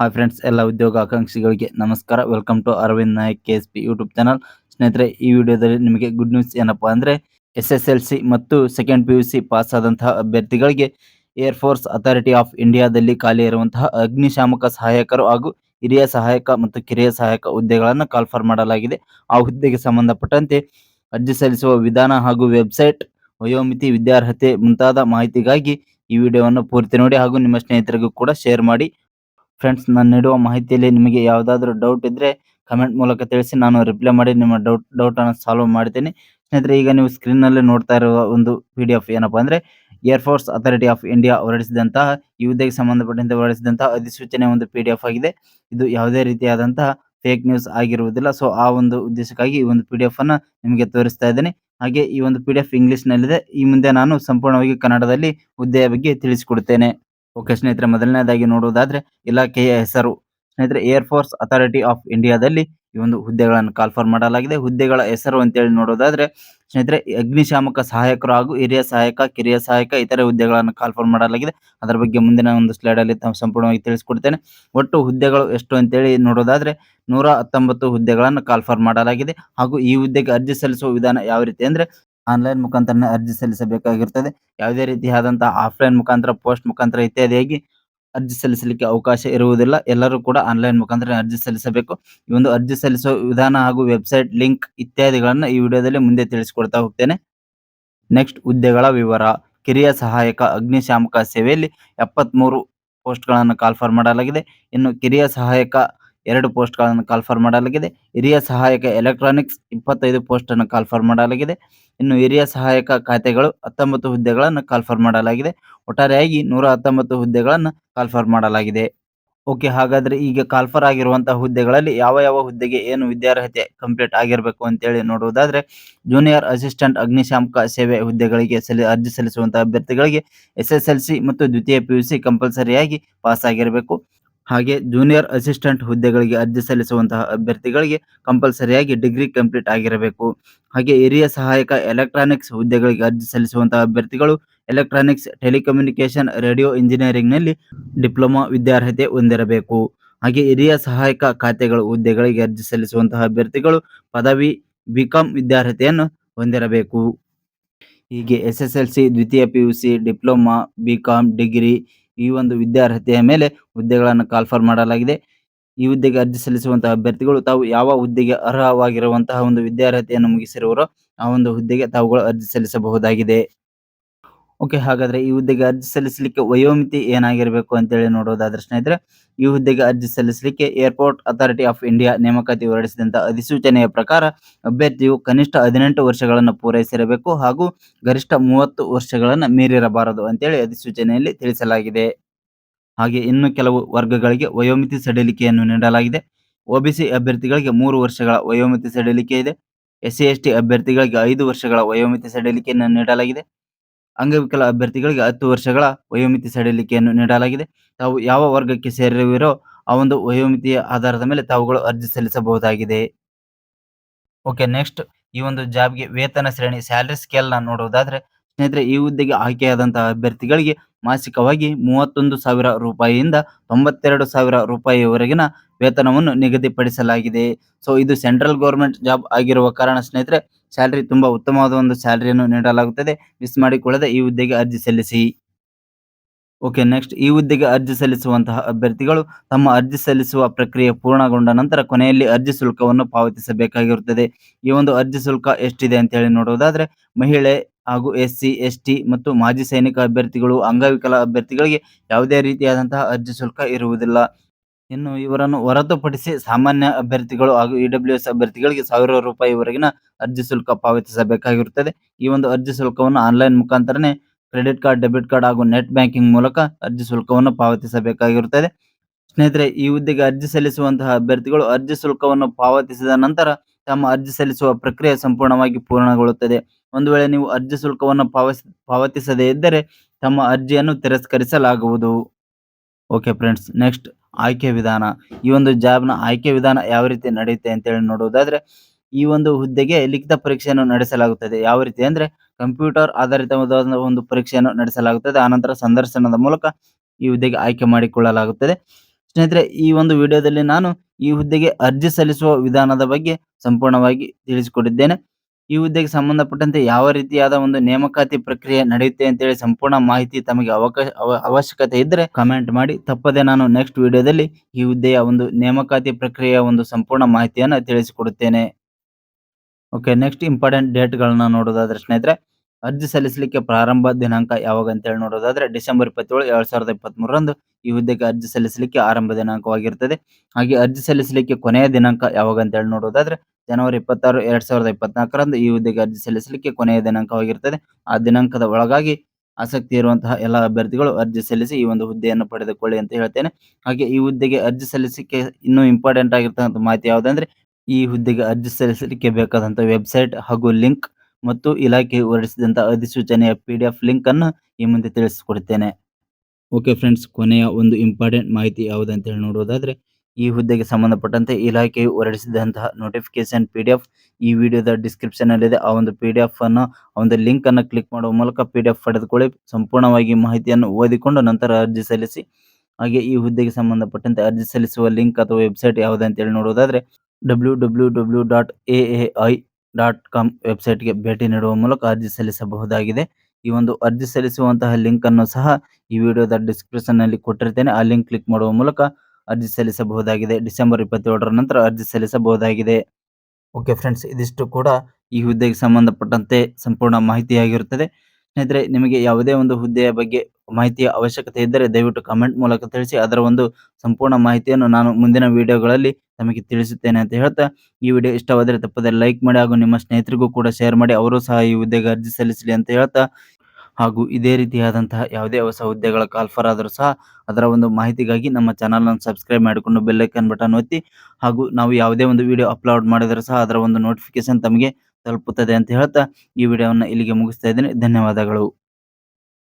Hi friends ಎಲ್ಲ ಉದ್ಯೋಗ ಆಕಾಂಕ್ಷಿಗಳಿಗೆ ನಮಸ್ಕಾರ. Welcome to Arvind Nayak K S P YouTube channel ಸ್ನೇಹಿತರೆ, ಈ ವಿಡಿಯೋದಲ್ಲಿ ನಿಮಗೆ ಗುಡ್ ನ್ಯೂಸ್ ಏನಪ್ಪಾ ಅಂದರೆ ಎಸ್ ಎಸ್ ಎಲ್ ಸಿ ಮತ್ತು second P U C pass ಆದಂತಹ ಅಭ್ಯರ್ಥಿಗಳಿಗೆ ಏರ್ ಫೋರ್ಸ್ ಅಥಾರಿಟಿ ಆಫ್ ಇಂಡಿಯಾದಲ್ಲಿ ಖಾಲಿ ಇರುವಂತಹ ಅಗ್ನಿಶಾಮಕ ಸಹಾಯಕರು ಹಾಗೂ ಹಿರಿಯ ಸಹಾಯಕ ಮತ್ತು ಕಿರಿಯ ಸಹಾಯಕ ಹುದ್ದೆಗಳನ್ನು ಕಾಲ್ಫರ್ ಮಾಡಲಾಗಿದೆ. ಆ ಹುದ್ದೆಗೆ ಸಂಬಂಧಪಟ್ಟಂತೆ ಅರ್ಜಿ ಸಲ್ಲಿಸುವ ವಿಧಾನ ಹಾಗೂ ವೆಬ್ಸೈಟ್ ವಯೋಮಿತಿ, ವಿದ್ಯಾರ್ಹತೆ ಮುಂತಾದ ಮಾಹಿತಿಗಾಗಿ ಈ ವಿಡಿಯೋವನ್ನು ಪೂರ್ತಿ ನೋಡಿ ಹಾಗೂ ನಿಮ್ಮ ಸ್ನೇಹಿತರಿಗೂ ಕೂಡ ಶೇರ್ ಮಾಡಿ. ಫ್ರೆಂಡ್ಸ್ ನಾನು ನೀಡುವ ಮಾಹಿತಿಯಲ್ಲಿ ನಿಮಗೆ ಯಾವುದಾದ್ರೂ ಡೌಟ್ ಇದ್ದರೆ ಕಮೆಂಟ್ ಮೂಲಕ ತಿಳಿಸಿ ನಾನು ರಿಪ್ಲೈ ಮಾಡಿ ನಿಮ್ಮ ಡೌಟ್ ಡೌಟ್ ಅನ್ನು ಸಾಲ್ವ್ ಮಾಡ್ತೀನಿ. ಸ್ನೇಹಿತರೆ, ಈಗ ನೀವು ಸ್ಕ್ರೀನ್ನಲ್ಲಿ ನೋಡ್ತಾ ಇರುವ ಒಂದು ಪಿ ಡಿ ಎಫ್ ಏನಪ್ಪ ಅಂದರೆ air force authority of India ಹೊರಡಿಸಿದಂತಹ ಈ ಹುದ್ದೆಗೆ ಸಂಬಂಧಪಟ್ಟಂತೆ ಹೊರಡಿಸಿದಂತಹ ಅಧಿಸೂಚನೆ ಒಂದು ಪಿ ಆಗಿದೆ. ಇದು ಯಾವುದೇ ರೀತಿಯಾದಂತಹ ಫೇಕ್ ನ್ಯೂಸ್ ಆಗಿರುವುದಿಲ್ಲ. ಸೊ ಆ ಒಂದು ಉದ್ದೇಶಕ್ಕಾಗಿ ಈ ಒಂದು ಪಿ ಡಿ ಅನ್ನು ನಿಮಗೆ ತೋರಿಸ್ತಾ ಇದ್ದೇನೆ. ಹಾಗೆ ಈ ಒಂದು ಪಿ ಡಿ ಎಫ್ ಇಂಗ್ಲಿಷ್ನಲ್ಲಿದೆ ಈ ಮುಂದೆ ನಾನು ಸಂಪೂರ್ಣವಾಗಿ ಕನ್ನಡದಲ್ಲಿ ಹುದ್ದೆಯ ಬಗ್ಗೆ ತಿಳಿಸಿಕೊಡುತ್ತೇನೆ ಓಕೆ, ಸ್ನೇಹಿತರೆ, ಮೊದಲನೇದಾಗಿ ನೋಡುವುದಾದ್ರೆ ಇಲಾಖೆಯ ಹೆಸರು, ಸ್ನೇಹಿತರೆ ಏರ್ ಫೋರ್ಸ್ ಅಥಾರಿಟಿ ಆಫ್ ಇಂಡಿಯಾದಲ್ಲಿ ಈ ಒಂದು ಹುದ್ದೆಗಳನ್ನು ಕಾಲ್ಫರ್ ಮಾಡಲಾಗಿದೆ. ಹುದ್ದೆಗಳ ಹೆಸರು ಅಂತೇಳಿ ನೋಡೋದಾದ್ರೆ ಸ್ನೇಹಿತರೆ, ಅಗ್ನಿಶಾಮಕ ಸಹಾಯಕರು ಹಾಗೂ ಹಿರಿಯ ಸಹಾಯಕ, ಕಿರಿಯ ಸಹಾಯಕ, ಇತರೆ ಹುದ್ದೆಗಳನ್ನು ಕಾಲ್ಫರ್ ಮಾಡಲಾಗಿದೆ. ಅದರ ಬಗ್ಗೆ ಮುಂದಿನ ಒಂದು ಸ್ಲೈಡ್ ಅಲ್ಲಿ ತಾವು ಸಂಪೂರ್ಣವಾಗಿ ತಿಳಿಸ್ಕೊಡ್ತೇನೆ. ಒಟ್ಟು ಹುದ್ದೆಗಳು ಎಷ್ಟು ಅಂತೇಳಿ ನೋಡೋದಾದ್ರೆ ನೂರ ಹತ್ತೊಂಬತ್ತು ಹುದ್ದೆಗಳನ್ನು ಕಾಲ್ಫರ್ ಮಾಡಲಾಗಿದೆ. ಹಾಗೂ ಈ ಹುದ್ದೆಗೆ ಅರ್ಜಿ ಸಲ್ಲಿಸುವ ವಿಧಾನ ಯಾವ ರೀತಿ ಅಂದ್ರೆ ಆನ್ಲೈನ್ ಮುಖಾಂತರನೇ ಅರ್ಜಿ ಸಲ್ಲಿಸಬೇಕಾಗಿರುತ್ತದೆ ಯಾವುದೇ ರೀತಿಯಾದಂತಹ ಆಫ್ಲೈನ್ ಮುಖಾಂತರ, ಪೋಸ್ಟ್ ಮುಖಾಂತರ ಇತ್ಯಾದಿಯಾಗಿ ಅರ್ಜಿ ಸಲ್ಲಿಸಲಿಕ್ಕೆ ಅವಕಾಶ ಇರುವುದಿಲ್ಲ. ಎಲ್ಲರೂ ಕೂಡ ಆನ್ಲೈನ್ ಮುಖಾಂತರ ಅರ್ಜಿ ಸಲ್ಲಿಸಬೇಕು. ಈ ಒಂದು ಅರ್ಜಿ ಸಲ್ಲಿಸುವ ವಿಧಾನ ಹಾಗೂ ವೆಬ್ಸೈಟ್ ಲಿಂಕ್ ಇತ್ಯಾದಿಗಳನ್ನು ಈ ವಿಡಿಯೋದಲ್ಲಿ ಮುಂದೆ ತಿಳಿಸಿಕೊಡ್ತಾ ಹೋಗ್ತೇನೆ. ನೆಕ್ಸ್ಟ್ ಹುದ್ದೆಗಳ ವಿವರ. ಕಿರಿಯ ಸಹಾಯಕ ಅಗ್ನಿಶಾಮಕ ಸೇವೆಯಲ್ಲಿ ಎಪ್ಪತ್ಮೂರು ಪೋಸ್ಟ್ಗಳನ್ನು ಕಾಲ್ಫರ್ ಮಾಡಲಾಗಿದೆ. ಇನ್ನು ಕಿರಿಯ ಸಹಾಯಕ ಎರಡು ಪೋಸ್ಟ್ಗಳನ್ನು ಕಾಲ್ಫರ್ ಮಾಡಲಾಗಿದೆ. ಹಿರಿಯ ಸಹಾಯಕ ಎಲೆಕ್ಟ್ರಾನಿಕ್ಸ್ ಇಪ್ಪತ್ತೈದು ಪೋಸ್ಟನ್ನು ಕಾಲ್ಫರ್ ಮಾಡಲಾಗಿದೆ. ಇನ್ನು ಹಿರಿಯ ಸಹಾಯಕ ಖಾತೆಗಳು ಹತ್ತೊಂಬತ್ತು ಹುದ್ದೆಗಳನ್ನು ಕಾಲ್ಫರ್ ಮಾಡಲಾಗಿದೆ. ಒಟ್ಟಾರೆಯಾಗಿ ನೂರ ಹತ್ತೊಂಬತ್ತು ಹುದ್ದೆಗಳನ್ನು ಕಾಲ್ಫರ್ ಮಾಡಲಾಗಿದೆ. ಓಕೆ ಹಾಗಾದ್ರೆ ಈಗ ಕಾಲ್ಫರ್ ಆಗಿರುವಂತಹ ಹುದ್ದೆಗಳಲ್ಲಿ ಯಾವ ಯಾವ ಹುದ್ದೆಗೆ ಏನು ವಿದ್ಯಾರ್ಹತೆ ಕಂಪ್ಲೀಟ್ ಆಗಿರಬೇಕು ಅಂತೇಳಿ ನೋಡುವುದಾದ್ರೆ ಜೂನಿಯರ್ ಅಸಿಸ್ಟೆಂಟ್ ಅಗ್ನಿಶಾಮಕ ಸೇವೆ ಹುದ್ದೆಗಳಿಗೆ ಸಲ್ಲಿ ಅರ್ಜಿ ಸಲ್ಲಿಸುವಂತಹ ಅಭ್ಯರ್ಥಿಗಳಿಗೆ ಎಸ್ ಎಸ್ ಎಲ್ ಸಿ ಮತ್ತು ದ್ವಿತೀಯ ಪಿ ಯು ಸಿ ಕಂಪಲ್ಸರಿಯಾಗಿ ಪಾಸ್ ಆಗಿರಬೇಕು. ಹಾಗೆ ಜೂನಿಯರ್ ಅಸಿಸ್ಟೆಂಟ್ ಹುದ್ದೆಗಳಿಗೆ ಅರ್ಜಿ ಸಲ್ಲಿಸುವಂತಹ ಅಭ್ಯರ್ಥಿಗಳಿಗೆ ಕಂಪಲ್ಸರಿಯಾಗಿ ಡಿಗ್ರಿ ಕಂಪ್ಲೀಟ್ ಆಗಿರಬೇಕು. ಹಾಗೆ ಹಿರಿಯ ಸಹಾಯಕ ಎಲೆಕ್ಟ್ರಾನಿಕ್ಸ್ ಹುದ್ದೆಗಳಿಗೆ ಅರ್ಜಿ ಸಲ್ಲಿಸುವಂತಹ ಅಭ್ಯರ್ಥಿಗಳು ಎಲೆಕ್ಟ್ರಾನಿಕ್ಸ್ ಟೆಲಿಕಮ್ಯುನಿಕೇಶನ್ ರೇಡಿಯೋ ಇಂಜಿನಿಯರಿಂಗ್ನಲ್ಲಿ ಡಿಪ್ಲೊಮಾ ವಿದ್ಯಾರ್ಹತೆ ಹೊಂದಿರಬೇಕು. ಹಾಗೆ ಹಿರಿಯ ಸಹಾಯಕ ಖಾತೆಗಳು ಹುದ್ದೆಗಳಿಗೆ ಅರ್ಜಿ ಸಲ್ಲಿಸುವಂತಹ ಅಭ್ಯರ್ಥಿಗಳು ಪದವಿ ಬಿಕಾಂ ವಿದ್ಯಾರ್ಹತೆಯನ್ನು ಹೊಂದಿರಬೇಕು. ಹೀಗೆ ಎಸ್ ಎಸ್ ಎಲ್ ಸಿ, ದ್ವಿತೀಯ P U C, diploma BCom degree ಈ ಒಂದು ವಿದ್ಯಾರ್ಹತೆಯ ಮೇಲೆ ಹುದ್ದೆಗಳನ್ನು ಕಾಲ್ಫರ್ ಮಾಡಲಾಗಿದೆ. ಈ ಹುದ್ದೆಗೆ ಅರ್ಜಿ ಸಲ್ಲಿಸುವಂತಹ ಅಭ್ಯರ್ಥಿಗಳು ತಾವು ಯಾವ ಹುದ್ದೆಗೆ ಅರ್ಹವಾಗಿರುವಂತಹ ಒಂದು ವಿದ್ಯಾರ್ಹತೆಯನ್ನು ಮುಗಿಸಿರುವರೋ ಆ ಒಂದು ಹುದ್ದೆಗೆ ತಾವುಗಳು ಅರ್ಜಿ ಸಲ್ಲಿಸಬಹುದಾಗಿದೆ. ಓಕೆ, ಹಾಗಾದ್ರೆ ಈ ಹುದ್ದೆಗೆ ಅರ್ಜಿ ಸಲ್ಲಿಸಲಿಕ್ಕೆ ವಯೋಮಿತಿ ಏನಾಗಿರಬೇಕು ಅಂತೇಳಿ ನೋಡೋದಾದ್ರೆ ಸ್ನೇಹಿತರೆ, ಈ ಹುದ್ದೆಗೆ ಅರ್ಜಿ ಸಲ್ಲಿಸಲಿಕ್ಕೆ ಏರ್ಪೋರ್ಟ್ ಅಥಾರಿಟಿ ಆಫ್ ಇಂಡಿಯಾ ನೇಮಕಾತಿ ಹೊರಡಿಸಿದಂತಹ ಅಧಿಸೂಚನೆಯ ಪ್ರಕಾರ ಅಭ್ಯರ್ಥಿಯು ಕನಿಷ್ಠ ಹದಿನೆಂಟು ವರ್ಷಗಳನ್ನು ಪೂರೈಸಿರಬೇಕು ಹಾಗೂ ಗರಿಷ್ಠ ಮೂವತ್ತು ವರ್ಷಗಳನ್ನು ಮೀರಿರಬಾರದು ಅಂತೇಳಿ ಅಧಿಸೂಚನೆಯಲ್ಲಿ ತಿಳಿಸಲಾಗಿದೆ. ಹಾಗೆ ಇನ್ನು ಕೆಲವು ವರ್ಗಗಳಿಗೆ ವಯೋಮಿತಿ ಸಡಿಲಿಕೆಯನ್ನು ನೀಡಲಾಗಿದೆ. ಒಬಿಸಿ ಅಭ್ಯರ್ಥಿಗಳಿಗೆ ಮೂರು ವರ್ಷಗಳ ವಯೋಮಿತಿ ಸಡಿಲಿಕೆ ಇದೆ. ಎಸ್ ಸಿ, ಎಸ್ ಟಿ ಅಭ್ಯರ್ಥಿಗಳಿಗೆ ಐದು ವರ್ಷಗಳ ವಯೋಮಿತಿ ಸಡಿಲಿಕೆಯನ್ನು ನೀಡಲಾಗಿದೆ. ಅಂಗವಿಕಲ ಅಭ್ಯರ್ಥಿಗಳಿಗೆ ಹತ್ತು ವರ್ಷಗಳ ವಯೋಮಿತಿ ಸಡಿಲಿಕೆಯನ್ನು ನೀಡಲಾಗಿದೆ. ತಾವು ಯಾವ ವರ್ಗಕ್ಕೆ ಸೇರಿರುವಿರೋ ಆ ಒಂದು ವಯೋಮಿತಿಯ ಆಧಾರದ ಮೇಲೆ ತಾವುಗಳು ಅರ್ಜಿ ಸಲ್ಲಿಸಬಹುದಾಗಿದೆ. ಓಕೆ, ನೆಕ್ಸ್ಟ್ ಈ ಒಂದು ಜಾಬ್ಗೆ ವೇತನ ಶ್ರೇಣಿ ಸ್ಯಾಲರಿ ಸ್ಕೇಲ್ನ ನೋಡುವುದಾದ್ರೆ ಸ್ನೇಹಿತರೆ, ಈ ಹುದ್ದೆಗೆ ಆಯ್ಕೆಯಾದಂತಹ ಅಭ್ಯರ್ಥಿಗಳಿಗೆ ಮಾಸಿಕವಾಗಿ ಮೂವತ್ತೊಂದು ಸಾವಿರ ರೂಪಾಯಿಯಿಂದ ತೊಂಬತ್ತೆರಡು ಸಾವಿರ ರೂಪಾಯಿವರೆಗಿನ ವೇತನವನ್ನು ನಿಗದಿಪಡಿಸಲಾಗಿದೆ. ಸೊ, ಇದು ಸೆಂಟ್ರಲ್ ಗೌರ್ಮೆಂಟ್ ಜಾಬ್ ಆಗಿರುವ ಕಾರಣ, ಸ್ನೇಹಿತರೆ ಸ್ಯಾಲರಿ ತುಂಬಾ ಉತ್ತಮವಾದ ಒಂದು ಸ್ಯಾಲರಿಯನ್ನು ನೀಡಲಾಗುತ್ತದೆ. ಮಿಸ್ ಮಾಡಿಕೊಳ್ಳದೆ ಈ ಹುದ್ದೆಗೆ ಅರ್ಜಿ ಸಲ್ಲಿಸಿ. ಓಕೆ, ನೆಕ್ಸ್ಟ್ ಈ ಹುದ್ದೆಗೆ ಅರ್ಜಿ ಸಲ್ಲಿಸುವಂತಹ ಅಭ್ಯರ್ಥಿಗಳು ತಮ್ಮ ಅರ್ಜಿ ಸಲ್ಲಿಸುವ ಪ್ರಕ್ರಿಯೆ ಪೂರ್ಣಗೊಂಡ ನಂತರ ಕೊನೆಯಲ್ಲಿ ಅರ್ಜಿ ಶುಲ್ಕವನ್ನು ಪಾವತಿಸಬೇಕಾಗಿರುತ್ತದೆ. ಈ ಒಂದು ಅರ್ಜಿ ಶುಲ್ಕ ಎಷ್ಟಿದೆ ಅಂತ ಹೇಳಿ ನೋಡುವುದಾದ್ರೆ, ಮಹಿಳೆ ಹಾಗೂ ಎಸ್ ಸಿ, ಎಸ್ ಟಿ ಮತ್ತು ಮಾಜಿ ಸೈನಿಕ ಅಭ್ಯರ್ಥಿಗಳು, ಅಂಗವಿಕಲ ಅಭ್ಯರ್ಥಿಗಳಿಗೆ ಯಾವುದೇ ರೀತಿಯಾದಂತಹ ಅರ್ಜಿ ಶುಲ್ಕ ಇರುವುದಿಲ್ಲ. ಇನ್ನು ಇವರನ್ನು ಹೊರತುಪಡಿಸಿ ಸಾಮಾನ್ಯ ಅಭ್ಯರ್ಥಿಗಳು ಹಾಗೂ ಇಡಬ್ಲ್ಯೂಎಸ್ ಡಬ್ಲ್ಯೂ ಎಸ್ ಅಭ್ಯರ್ಥಿಗಳಿಗೆ ಸಾವಿರ ರೂಪಾಯಿವರೆಗಿನ ಅರ್ಜಿ ಶುಲ್ಕ ಪಾವತಿಸಬೇಕಾಗಿರುತ್ತದೆ. ಈ ಒಂದು ಅರ್ಜಿ ಶುಲ್ಕವನ್ನು ಆನ್ಲೈನ್ ಮುಖಾಂತರನೇ ಕ್ರೆಡಿಟ್ ಕಾರ್ಡ್, ಡೆಬಿಟ್ ಕಾರ್ಡ್ ಹಾಗೂ ನೆಟ್ ಬ್ಯಾಂಕಿಂಗ್ ಮೂಲಕ ಅರ್ಜಿ ಶುಲ್ಕವನ್ನು ಪಾವತಿಸಬೇಕಾಗಿರುತ್ತದೆ. ಸ್ನೇಹಿತರೆ, ಈ ಹುದ್ದೆಗೆ ಅರ್ಜಿ ಸಲ್ಲಿಸುವಂತಹ ಅಭ್ಯರ್ಥಿಗಳು ಅರ್ಜಿ ಶುಲ್ಕವನ್ನು ಪಾವತಿಸಿದ ನಂತರ ತಮ್ಮ ಅರ್ಜಿ ಸಲ್ಲಿಸುವ ಪ್ರಕ್ರಿಯೆ ಸಂಪೂರ್ಣವಾಗಿ ಪೂರ್ಣಗೊಳ್ಳುತ್ತದೆ. ಒಂದು ವೇಳೆ ನೀವು ಅರ್ಜಿ ಶುಲ್ಕವನ್ನು ಪಾವತಿ ಪಾವತಿಸದೇ ಇದ್ದರೆ ತಮ್ಮ ಅರ್ಜಿಯನ್ನು ತಿರಸ್ಕರಿಸಲಾಗುವುದು. Okay friends, next. ಆಯ್ಕೆ ವಿಧಾನ. ಈ ಒಂದು ಜಾಬ್ನ ಆಯ್ಕೆ ವಿಧಾನ ಯಾವ ರೀತಿ ನಡೆಯುತ್ತೆ ಅಂತೇಳಿ ನೋಡುವುದಾದ್ರೆ, ಈ ಒಂದು ಹುದ್ದೆಗೆ ಲಿಖಿತ ಪರೀಕ್ಷೆಯನ್ನು ನಡೆಸಲಾಗುತ್ತದೆ. ಯಾವ ರೀತಿ ಅಂದ್ರೆ, ಕಂಪ್ಯೂಟರ್ ಆಧಾರಿತವಾದ ಒಂದು ಪರೀಕ್ಷೆಯನ್ನು ನಡೆಸಲಾಗುತ್ತದೆ. ಆನಂತರ ಸಂದರ್ಶನದ ಮೂಲಕ ಈ ಹುದ್ದೆಗೆ ಆಯ್ಕೆ ಮಾಡಿಕೊಳ್ಳಲಾಗುತ್ತದೆ. ಸ್ನೇಹಿತರೆ, ಈ ಒಂದು ವಿಡಿಯೋದಲ್ಲಿ ನಾನು ಈ ಹುದ್ದೆಗೆ ಅರ್ಜಿ ಸಲ್ಲಿಸುವ ವಿಧಾನದ ಬಗ್ಗೆ ಸಂಪೂರ್ಣವಾಗಿ ತಿಳಿಸಿಕೊಟ್ಟಿದ್ದೇನೆ. ಈ ಹುದ್ದೆಗೆ ಸಂಬಂಧಪಟ್ಟಂತೆ ಯಾವ ರೀತಿಯಾದ ಒಂದು ನೇಮಕಾತಿ ಪ್ರಕ್ರಿಯೆ ನಡೆಯುತ್ತೆ ಅಂತೇಳಿ ಸಂಪೂರ್ಣ ಮಾಹಿತಿ ತಮಗೆ ಅವಶ್ಯಕತೆ ಇದ್ದರೆ ಕಮೆಂಟ್ ಮಾಡಿ. ತಪ್ಪದೆ ನಾನು ನೆಕ್ಸ್ಟ್ ವಿಡಿಯೋದಲ್ಲಿ ಈ ಹುದ್ದೆಯ ಒಂದು ನೇಮಕಾತಿ ಪ್ರಕ್ರಿಯೆಯ ಒಂದು ಸಂಪೂರ್ಣ ಮಾಹಿತಿಯನ್ನು ತಿಳಿಸಿಕೊಡುತ್ತೇನೆ. ಓಕೆ ನೆಕ್ಸ್ಟ್ ಇಂಪಾರ್ಟೆಂಟ್ ಡೇಟ್ಗಳನ್ನ ನೋಡೋದಾದ್ರೆ ಸ್ನೇಹಿತರೆ ಅರ್ಜಿ ಸಲ್ಲಿಸಲಿಕ್ಕೆ ಪ್ರಾರಂಭ ದಿನಾಂಕ ಯಾವಾಗ ಅಂತ ಹೇಳಿ ನೋಡೋದಾದ್ರೆ ಡಿಸೆಂಬರ್ ಇಪ್ಪತ್ತೇಳು, ಎರಡ್ ಸಾವಿರದ ಇಪ್ಪತ್ಮೂರರಂದು ಈ ಹುದ್ದೆಗೆ ಅರ್ಜಿ ಸಲ್ಲಿಸಲಿಕ್ಕೆ ಆರಂಭ ದಿನಾಂಕವಾಗಿರ್ತದೆ. ಹಾಗೆ ಅರ್ಜಿ ಸಲ್ಲಿಸಲಿಕ್ಕೆ ಕೊನೆಯ ದಿನಾಂಕ ಯಾವಾಗ ಅಂತ ಹೇಳಿ ನೋಡೋದಾದ್ರೆ ಜನವರಿ ಇಪ್ಪತ್ತಾರು, ಎರಡ್ ಸಾವಿರದ ಇಪ್ಪತ್ನಾಲ್ಕರಂದು ಈ ಹುದ್ದೆಗೆ ಅರ್ಜಿ ಸಲ್ಲಿಸಲಿಕ್ಕೆ ಕೊನೆಯ ದಿನಾಂಕವಾಗಿರ್ತದೆ. ಆ ದಿನಾಂಕದ ಒಳಗಾಗಿ ಆಸಕ್ತಿ ಇರುವಂತಹ ಎಲ್ಲ ಅಭ್ಯರ್ಥಿಗಳು ಅರ್ಜಿ ಸಲ್ಲಿಸಿ ಈ ಒಂದು ಹುದ್ದೆಯನ್ನು ಪಡೆದುಕೊಳ್ಳಿ ಅಂತ ಹೇಳ್ತೇನೆ. ಹಾಗೆ ಈ ಹುದ್ದೆಗೆ ಅರ್ಜಿ ಸಲ್ಲಿಸಲಿಕ್ಕೆ ಇನ್ನೂ ಇಂಪಾರ್ಟೆಂಟ್ ಆಗಿರ್ತಕ್ಕಂಥ ಮಾಹಿತಿ ಯಾವುದಂದ್ರೆ ಈ ಹುದ್ದೆಗೆ ಅರ್ಜಿ ಸಲ್ಲಿಸಲಿಕ್ಕೆ ಬೇಕಾದಂಥ ವೆಬ್ಸೈಟ್ ಹಾಗೂ ಲಿಂಕ್ ಮತ್ತು ಇಲಾಖೆ ಹೊರಡಿಸಿದಂಥ ಅಧಿಸೂಚನೆಯ ಪಿ ಡಿ ಎಫ್ ಲಿಂಕ್ ಅನ್ನು ಈ ಮುಂದೆ ತಿಳಿಸಿಕೊಡುತ್ತೇನೆ ಓಕೆ ಫ್ರೆಂಡ್ಸ್ ಕೊನೆಯ ಒಂದು ಇಂಪಾರ್ಟೆಂಟ್ ಮಾಹಿತಿ ಯಾವುದಂತ ಹೇಳಿ ನೋಡೋದಾದ್ರೆ ಈ ಹುದ್ದೆಗೆ ಸಂಬಂಧಪಟ್ಟಂತೆ ಇಲಾಖೆಯು ಹೊರಡಿಸಿದಂತಹ ನೋಟಿಫಿಕೇಶನ್ ಪಿ ಡಿ ಎಫ್ ಈ ವಿಡಿಯೋದ ಅಲ್ಲಿದೆ ಆ ಒಂದು ಪಿ ಡಿ ಎಫ್ ಅನ್ನು, ಆ ಒಂದು ಲಿಂಕ್ ಅನ್ನು ಕ್ಲಿಕ್ ಮಾಡುವ ಮೂಲಕ ಪಿ ಡಿ ಎಫ್ ಪಡೆದುಕೊಳ್ಳಿ. ಸಂಪೂರ್ಣವಾಗಿ ಮಾಹಿತಿಯನ್ನು ಓದಿಕೊಂಡು ನಂತರ ಅರ್ಜಿ ಸಲ್ಲಿಸಿ. ಹಾಗೆ ಈ ಹುದ್ದೆಗೆ ಸಂಬಂಧಪಟ್ಟಂತೆ ಅರ್ಜಿ ಸಲ್ಲಿಸುವ ಲಿಂಕ್ ಅಥವಾ ವೆಬ್ಸೈಟ್ ಯಾವುದಂತೇಳಿ ನೋಡೋದಾದ್ರೆ W W W dot A I dot com ವೆಬ್ಸೈಟ್ಗೆ ಭೇಟಿ ನೀಡುವ ಮೂಲಕ ಅರ್ಜಿ ಸಲ್ಲಿಸಬಹುದಾಗಿದೆ. ಈ ಒಂದು ಅರ್ಜಿ ಸಲ್ಲಿಸುವಂತಹ ಲಿಂಕ್ ಅನ್ನು ಸಹ ಈ ವಿಡಿಯೋದ ಡಿಸ್ಕ್ರಿಪ್ಷನ್ನಲ್ಲಿ ಕೊಟ್ಟಿರ್ತೇನೆ. ಆ ಲಿಂಕ್ ಕ್ಲಿಕ್ ಮಾಡುವ ಮೂಲಕ ಅರ್ಜಿ ಸಲ್ಲಿಸಬಹುದಾಗಿದೆ. ಡಿಸೆಂಬರ್ ಇಪ್ಪತ್ತೇಳರ ನಂತರ ಅರ್ಜಿ ಸಲ್ಲಿಸಬಹುದಾಗಿದೆ. ಓಕೆ ಫ್ರೆಂಡ್ಸ್, ಇದಿಷ್ಟು ಕೂಡ ಈ ಹುದ್ದೆಗೆ ಸಂಬಂಧಪಟ್ಟಂತೆ ಸಂಪೂರ್ಣ ಮಾಹಿತಿಯಾಗಿರುತ್ತದೆ. ಸ್ನೇಹಿತರೆ, ನಿಮಗೆ ಯಾವುದೇ ಒಂದು ಹುದ್ದೆಯ ಬಗ್ಗೆ ಮಾಹಿತಿಯ ಅವಶ್ಯಕತೆ ಇದ್ದರೆ ದಯವಿಟ್ಟು ಕಮೆಂಟ್ ಮೂಲಕ ತಿಳಿಸಿ, ಅದರ ಒಂದು ಸಂಪೂರ್ಣ ಮಾಹಿತಿಯನ್ನು ನಾನು ಮುಂದಿನ ವಿಡಿಯೋಗಳಲ್ಲಿ ತಮಗೆ ತಿಳಿಸುತ್ತೇನೆ ಅಂತ ಹೇಳ್ತಾ, ಈ ವಿಡಿಯೋ ಇಷ್ಟವಾದರೆ ತಪ್ಪದಲ್ಲಿ ಲೈಕ್ ಮಾಡಿ ಹಾಗೂ ನಿಮ್ಮ ಸ್ನೇಹಿತರಿಗೂ ಕೂಡ ಶೇರ್ ಮಾಡಿ, ಅವರು ಸಹ ಈ ಹುದ್ದೆಗೆ ಅರ್ಜಿ ಸಲ್ಲಿಸಲಿ ಅಂತ ಹೇಳ್ತಾ, ಹಾಗೂ ಇದೇ ರೀತಿಯಾದಂತಹ ಯಾವುದೇ ಹೊಸ ಹುದ್ದೆಗಳ ಕಾಲ್ಫರ್ ಆದರೂ ಸಹ ಅದರ ಒಂದು ಮಾಹಿತಿಗಾಗಿ ನಮ್ಮ ಚಾನಲನ್ನು ಸಬ್ಸ್ಕ್ರೈಬ್ ಮಾಡಿಕೊಂಡು ಬೆಲ್ಲೈಕನ್ ಬಟನ್ ಒತ್ತಿ, ಹಾಗೂ ನಾವು ಯಾವುದೇ ಒಂದು ವಿಡಿಯೋ ಅಪ್ಲೋಡ್ ಮಾಡಿದರೂ ಸಹ ಅದರ ಒಂದು ನೋಟಿಫಿಕೇಶನ್ ತಮಗೆ ತಲುಪುತ್ತದೆ ಅಂತ ಹೇಳ್ತಾ ಈ ವಿಡಿಯೋವನ್ನು ಇಲ್ಲಿಗೆ ಮುಗಿಸ್ತಾ ಇದ್ದೀನಿ. ಧನ್ಯವಾದಗಳು.